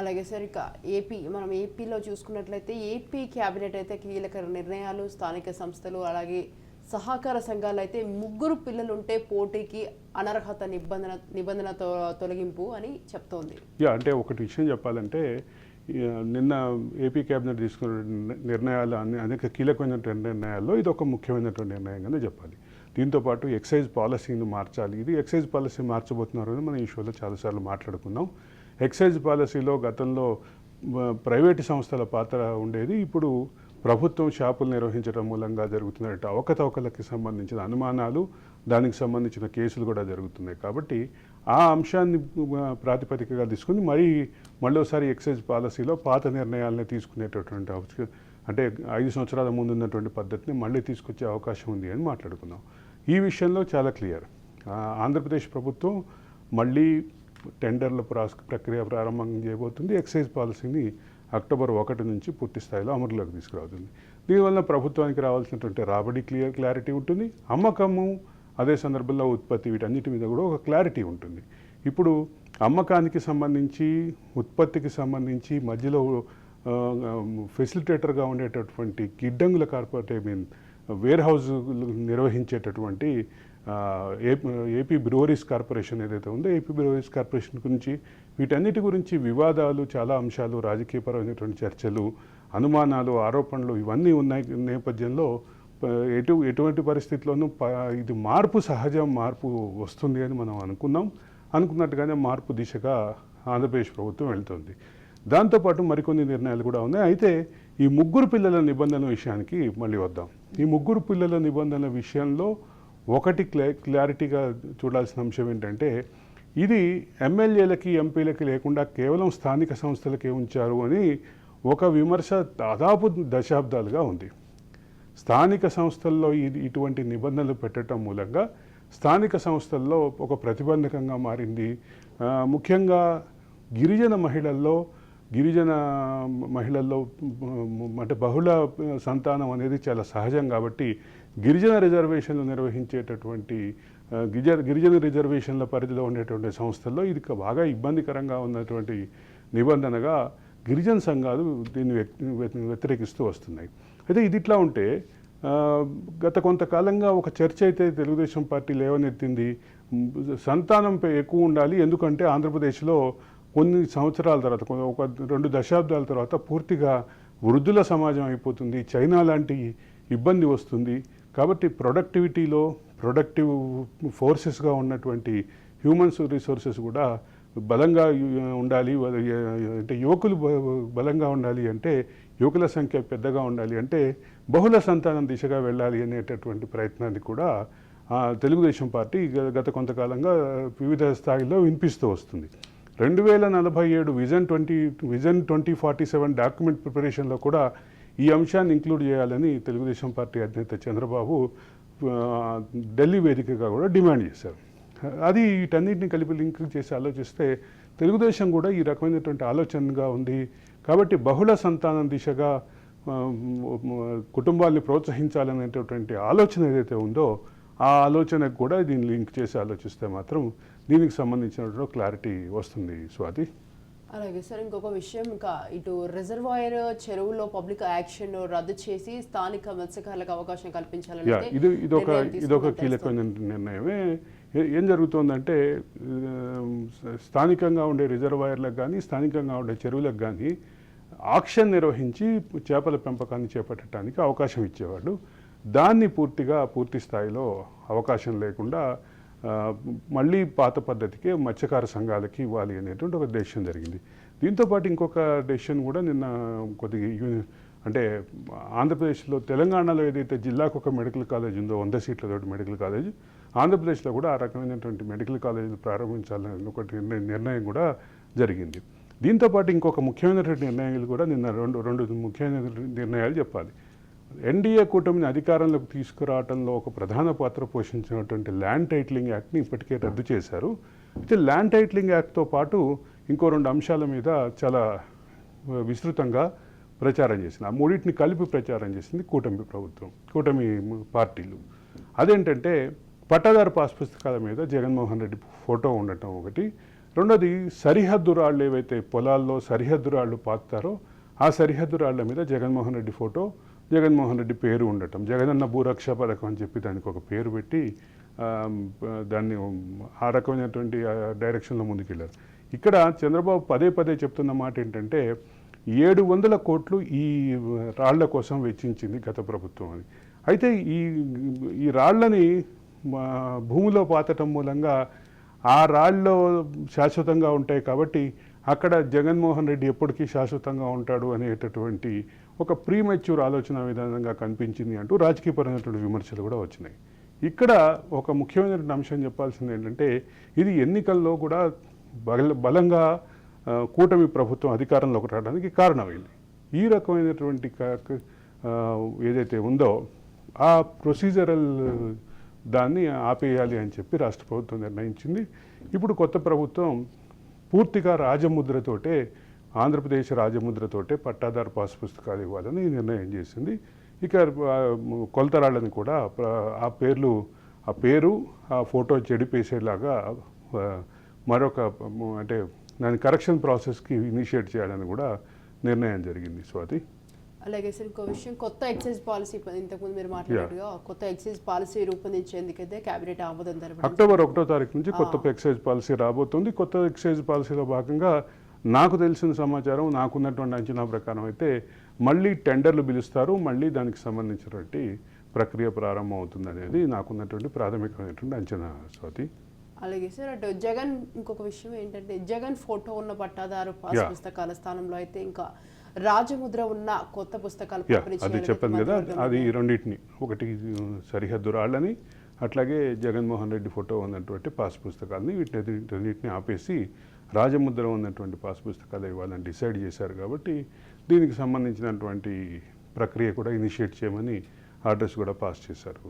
అలాగే సార్ ఇక ఏపీ మనం ఏపీలో చూసుకున్నట్లయితే ఏపీ క్యాబినెట్ అయితే కీలక నిర్ణయాలు స్థానిక సంస్థలు అలాగే సహకార సంఘాలు అయితే ముగ్గురు పిల్లలుంటే పోటీకి అనర్హత నిబంధన నిబంధనతో తొలగింపు అని చెప్తోంది. యా అంటే ఒకటి విషయం చెప్పాలంటే నిన్న ఏపీ క్యాబినెట్ తీసుకున్న నిర్ణయాలు అన్ని అనేక కీలకమైనటువంటి నిర్ణయాల్లో ఇది ఒక ముఖ్యమైనటువంటి నిర్ణయంగానే చెప్పాలి. దీంతో పాటు ఎక్సైజ్ పాలసీని మార్చాలి. ఇది ఎక్సైజ్ పాలసీ మార్చబోతున్నారు అని మనం ఈ షోలో చాలాసార్లు మాట్లాడుకున్నాం. ఎక్సైజ్ పాలసీలో గతంలో ప్రైవేటు సంస్థల పాత్ర ఉండేది. ఇప్పుడు ప్రభుత్వం షాపులు నిర్వహించడం మూలంగా జరుగుతున్నట్టు అవకతవకలకి సంబంధించిన అనుమానాలు దానికి సంబంధించిన కేసులు కూడా జరుగుతున్నాయి. కాబట్టి ఆ అంశాన్ని ప్రాతిపదికగా తీసుకుని మరీ మళ్ళీసారి ఎక్సైజ్ పాలసీలో పాత నిర్ణయాలని తీసుకునేటటువంటి అంటే ఐదు సంవత్సరాల ముందు ఉన్నటువంటి పద్ధతిని మళ్ళీ తీసుకొచ్చే అవకాశం ఉంది అని మాట్లాడుకున్నాం. ఈ విషయంలో చాలా క్లియర్. ఆంధ్రప్రదేశ్ ప్రభుత్వం మళ్ళీ టెండర్ల ప్రాస్ ప్రక్రియ ప్రారంభం చేయబోతుంది. ఎక్సైజ్ పాలసీని అక్టోబర్ ఒకటి నుంచి పూర్తి స్థాయిలో అమలులోకి తీసుకురావుతుంది దీనివల్ల ప్రభుత్వానికి రావాల్సినటువంటి రాబడి క్లియర్ క్లారిటీ ఉంటుంది. అమ్మకము అదే సందర్భంలో ఉత్పత్తి వీటన్నిటి మీద కూడా ఒక క్లారిటీ ఉంటుంది. ఇప్పుడు అమ్మకానికి సంబంధించి ఉత్పత్తికి సంబంధించి మధ్యలో ఫెసిలిటేటర్గా ఉండేటటువంటి గిడ్డంగుల కార్పొరేట్ ఐ మీన్ వేర్ హౌస్ నిర్వహించేటటువంటి ఏపీ ఏపీ బ్రూవరీస్ కార్పొరేషన్ ఏదైతే ఉందో ఏపీ బ్రూవరీస్ కార్పొరేషన్ గురించి వీటన్నిటి గురించి వివాదాలు చాలా అంశాలు రాజకీయపరమైనటువంటి చర్చలు అనుమానాలు ఆరోపణలు ఇవన్నీ ఉన్నాయి. నేపథ్యంలో ఎటు ఎటువంటి పరిస్థితుల్లోనూ ప- ఇది మార్పు సహజం మార్పు వస్తుంది అని మనం అనుకున్నాం. అనుకున్నట్టుగానే మార్పు దిశగా ఆంధ్రప్రదేశ్ ప్రభుత్వం వెళ్తుంది. దాంతోపాటు మరికొన్ని నిర్ణయాలు కూడా ఉన్నాయి. అయితే ఈ ముగ్గురు పిల్లల నిబంధన విషయానికి మళ్ళీ వద్దాం. ఈ ముగ్గురు పిల్లల నిబంధనల విషయంలో ఒకటి క్లా క్లారిటీగా చూడాల్సిన అంశం ఏంటంటే ఇది ఎమ్మెల్యేలకి ఎంపీలకి లేకుండా కేవలం స్థానిక సంస్థలకే ఉంచారు అని ఒక విమర్శ దాదాపు దశాబ్దాలుగా ఉంది. స్థానిక సంస్థల్లో ఇది ఇటువంటి నిబంధనలు పెట్టడం మూలంగా స్థానిక సంస్థల్లో ఒక ప్రతిబంధకంగా మారింది. ముఖ్యంగా గిరిజన మహిళల్లో గిరిజన మహిళల్లో అంటే బహుళ సంతానం అనేది చాలా సహజం కాబట్టి గిరిజన రిజర్వేషన్లు నిర్వహించేటటువంటి ఆ, గిరిజ గిరిజన రిజర్వేషన్ల పరిధిలో ఉండేటువంటి సంస్థల్లో ఇది బాగా ఇబ్బందికరంగా ఉన్నటువంటి నిబంధనగా గిరిజన సంఘాలు దీన్ని వ్యక్- వ్యతిరేకిస్తూ వస్తున్నాయి. అయితే ఇది ఇట్లా ఉంటే గత కొంతకాలంగా ఒక చర్చ అయితే తెలుగుదేశం పార్టీ లేవనెత్తింది. సంతానంపై సంతానం ఎక్కువ ఉండాలి. ఎందుకంటే ఆంధ్రప్రదేశ్లో కొన్ని సంవత్సరాల తర్వాత ఒక రెండు దశాబ్దాల తర్వాత పూర్తిగా వృద్ధుల సమాజం అయిపోతుంది. చైనా లాంటి ఇబ్బంది వస్తుంది. కాబట్టి ప్రొడక్టివిటీలో ప్రొడక్టివ్ ఫోర్సెస్గా ఉన్నటువంటి హ్యూమన్స్ రిసోర్సెస్ కూడా బలంగా ఉండాలి. అంటే యువకులు బ- బలంగా ఉండాలి అంటే యువకుల సంఖ్య పెద్దగా ఉండాలి అంటే బహుళ సంతానం దిశగా వెళ్ళాలి అనేటటువంటి ప్రయత్నాన్ని కూడా తెలుగుదేశం పార్టీ గత కొంతకాలంగా వివిధ స్థాయిలో వినిపిస్తూ వస్తుంది. రెండు వేల నలభై ఏడు vision twenty vision twenty forty seven document ప్రిపరేషన్లో కూడా ఈ అంశాన్ని ఇంక్లూడ్ చేయాలని తెలుగుదేశం పార్టీ అధినేత చంద్రబాబు ఢిల్లీ వేదికగా కూడా డిమాండ్ చేశారు. అది వీటన్నిటిని కలిపి లింక్ చేసి ఆలోచిస్తే తెలుగుదేశం కూడా ఈ రకమైనటువంటి ఆలోచనగా ఉంది. కాబట్టి బహుళ సంతానం దిశగా ఆ, కుటుంబాల్ని ప్రోత్సహించాలనేటటువంటి ఆలోచన ఏదైతే ఉందో ఆ ఆలోచనకు కూడా దీన్ని లింక్ చేసి ఆలోచిస్తే మాత్రం దీనికి సంబంధించినటువంటి క్లారిటీ వస్తుంది స్వాతి. అలాగే సార్ ఇంకొక విషయం ఇంకా ఇటు రిజర్వాయర్ చెరువులో పబ్లిక్ యాక్షన్ రద్దు చేసి స్థానిక మత్స్యకారులకు అవకాశం కల్పించాలని ఇది ఇదొక ఇదొక కీలకమైన నిర్ణయమే. ఏ- జరుగుతోందంటే స్థానికంగా ఉండే రిజర్వాయర్లకు కానీ స్థానికంగా ఉండే చెరువులకు కానీ ఆక్షన్ నిర్వహించి చేపల పెంపకాన్ని చేపట్టడానికి అవకాశం ఇచ్చేవాళ్ళు. దాన్ని పూర్తిగా పూర్తి స్థాయిలో అవకాశం లేకుండా మళ్ళీ పాత పద్ధతికే మత్స్యకార సంఘాలకి ఇవ్వాలి అనేటువంటి ఒక డెసిషన్ జరిగింది. దీంతోపాటు ఇంకొక డెసిషన్ కూడా నిన్న కొద్దిగా యూని అంటే ఆంధ్రప్రదేశ్లో తెలంగాణలో ఏదైతే జిల్లాకు ఒక మెడికల్ కాలేజ్ ఉందో వంద సీట్లతోటి మెడికల్ కాలేజ్ ఆంధ్రప్రదేశ్లో కూడా ఆ రకమైనటువంటి మెడికల్ కాలేజీలు ప్రారంభించాలని ఒకటి నిర్ణయం నిర్ణయం కూడా జరిగింది. దీంతోపాటు ఇంకొక ముఖ్యమైనటువంటి నిర్ణయాలు కూడా నిన్న రెండు రెండు ముఖ్యమైన నిర్ణయాలు చెప్పాలి. ఎన్డీఏ కూటమిని అధికారంలోకి తీసుకురావడంలో ఒక ప్రధాన పాత్ర పోషించినటువంటి ల్యాండ్ టైటిలింగ్ యాక్ట్ని ఇప్పటికే రద్దు చేశారు. అయితే ల్యాండ్ టైటిలింగ్ యాక్ట్తో పాటు ఇంకో రెండు అంశాల మీద చాలా విస్తృతంగా ప్రచారం చేసింది. ఆ మూడింటిని కలిపి ప్రచారం చేసింది కూటమి ప్రభుత్వం కూటమి పార్టీలు. అదేంటంటే పట్టాదారు పాస్ పుస్తకాల మీద జగన్మోహన్ రెడ్డి ఫోటో ఉండటం ఒకటి. రెండోది సరిహద్దు రాళ్ళు ఏవైతే పొలాల్లో సరిహద్దు రాళ్ళు పాతారో ఆ సరిహద్దు రాళ్ళ మీద జగన్మోహన్ రెడ్డి ఫోటో జగన్మోహన్ రెడ్డి పేరు ఉండటం జగనన్న భూరక్ష పథకం అని చెప్పి దానికి ఒక పేరు పెట్టి దాన్ని ఆ రకమైనటువంటి డైరెక్షన్లో ముందుకెళ్ళారు. ఇక్కడ చంద్రబాబు పదే పదే చెప్తున్న మాట ఏంటంటే ఏడు వందల కోట్లు ఈ రాళ్ళ కోసం వెచ్చించింది గత ప్రభుత్వం అని. అయితే ఈ ఈ రాళ్ళని భూమిలో పాతటం మూలంగా ఆ రాళ్ళు శాశ్వతంగా ఉంటాయి కాబట్టి అక్కడ జగన్మోహన్ రెడ్డి ఎప్పటికీ శాశ్వతంగా ఉంటాడు అనేటటువంటి ఒక ప్రీమెచ్యూర్ ఆలోచన విధానంగా కనిపించింది అంటూ రాజకీయపరమైనటువంటి విమర్శలు కూడా వచ్చినాయి. ఇక్కడ ఒక ముఖ్యమైనటువంటి అంశం చెప్పాల్సింది ఏంటంటే ఇది ఎన్నికల్లో కూడా బల బలంగా కూటమి ప్రభుత్వం అధికారంలోకి రావడానికి కారణమైంది. ఈ రకమైనటువంటి ఏదైతే ఉందో ఆ ప్రొసీజరల్ దాన్ని ఆపేయాలి అని చెప్పి రాష్ట్ర ప్రభుత్వం నిర్ణయించింది. ఇప్పుడు కొత్త ప్రభుత్వం పూర్తిగా రాజముద్రతోటే ఆంధ్రప్రదేశ్ రాజముద్రతోటే పట్టాదారు పాస్ పుస్తకాలు ఇవ్వాలని నిర్ణయం చేసింది. ఇక కొలతరాళ్ళని కూడా ఆ పేర్లు ఆ పేరు ఆ ఫోటో చెడిపేసేలాగా మరొక అంటే దాని కరెక్షన్ ప్రాసెస్కి ఇనిషియేట్ చేయాలని కూడా నిర్ణయం జరిగింది స్వాతి. అలాగే సార్ ఇంకో విషయం కొత్త ఎక్సైజ్ పాలసీ ఇంతకుముందు మీరు మాట్లాడినట్టుగా కొత్త ఎక్సైజ్ పాలసీ రూపొందించేందుకైతే కేబినెట్ ఆమోదం అక్టోబర్ ఒకటో తారీఖు నుంచి కొత్త ఎక్సైజ్ పాలసీ రాబోతుంది. కొత్త ఎక్సైజ్ పాలసీలో భాగంగా నాకు తెలిసిన సమాచారం నాకున్నటువంటి అంచనా ప్రకారం అయితే మళ్ళీ టెండర్లు పిలుస్తారు మళ్ళీ దానికి సంబంధించినటువంటి ప్రక్రియ ప్రారంభం అవుతుంది అనేది నాకున్నటువంటి ప్రాథమికమైనటువంటి అంచనా స్వాతి అలాగే సార్ అటు జగన్ ఇంకొక విషయం ఏంటంటే జగన్ ఫోటో ఉన్న పట్టాదారు పాస్. పుస్తకాల స్థానంలో అయితే ఇంకా రాజముద్ర ఉన్న కొత్త పుస్తకాలు అది చెప్పాను కదా అది. రెండింటిని ఒకటి సరిహద్దు రాళ్ళని అట్లాగే జగన్మోహన్ రెడ్డి ఫోటో ఉన్నటువంటి పాస్ పుస్తకాలని వీటిని రెండింటిని ఆపేసి రాజముద్ర ఉన్నటువంటి పాస్ పుస్తకాలు ఇవ్వాలని డిసైడ్ చేశారు కాబట్టి దీనికి సంబంధించినటువంటి ప్రక్రియ కూడా ఇనిషియేట్ చేయమని ఆర్డర్స్ కూడా పాస్ చేశారు.